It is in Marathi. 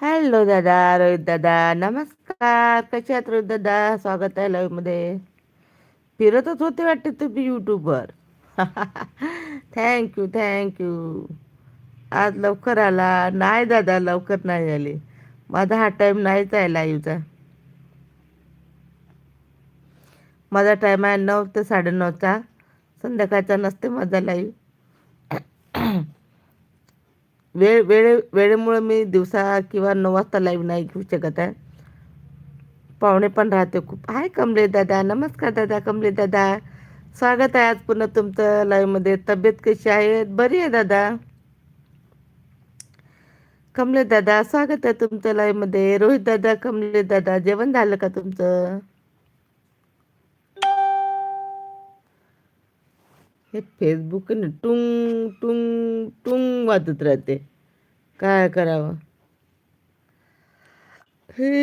हॅलो दादा रोहित दादा नमस्कार. कसे आहात रोहित दादा? स्वागत आहे लाईव्हमध्ये फिरतच होते वाटते तुम्ही यूट्यूबवर थँक्यू थँक्यू आज लवकर आला. नाही दादा लवकर नाही आले. माझा हा टाईम नाहीच आहे लाईव्हचा माझा टाईम आहे नऊ ते साडेनऊचा. संध्याकाळचा नसते माझा लाईव्ह वेळ वेळे वेळेमुळे मी दिवसा किंवा नऊ वाजता लाईव्ह नाही घेऊ शकत आहे. पाहुणे पण राहते खूप. हाय कमले दादा नमस्कार दादा कमले दादा. स्वागत आहे आज पुन्हा तुमचं लाईव्हमध्ये तब्येत कशी आहे? बरी आहे दादा? कमले दादा स्वागत आहे तुमचं लाईव्हमध्ये रोहित दादा कमले दादा जेवण झालं का तुमचं? हे फेसबुक टुंग टुंग वाजत राहते. काय करावं? हे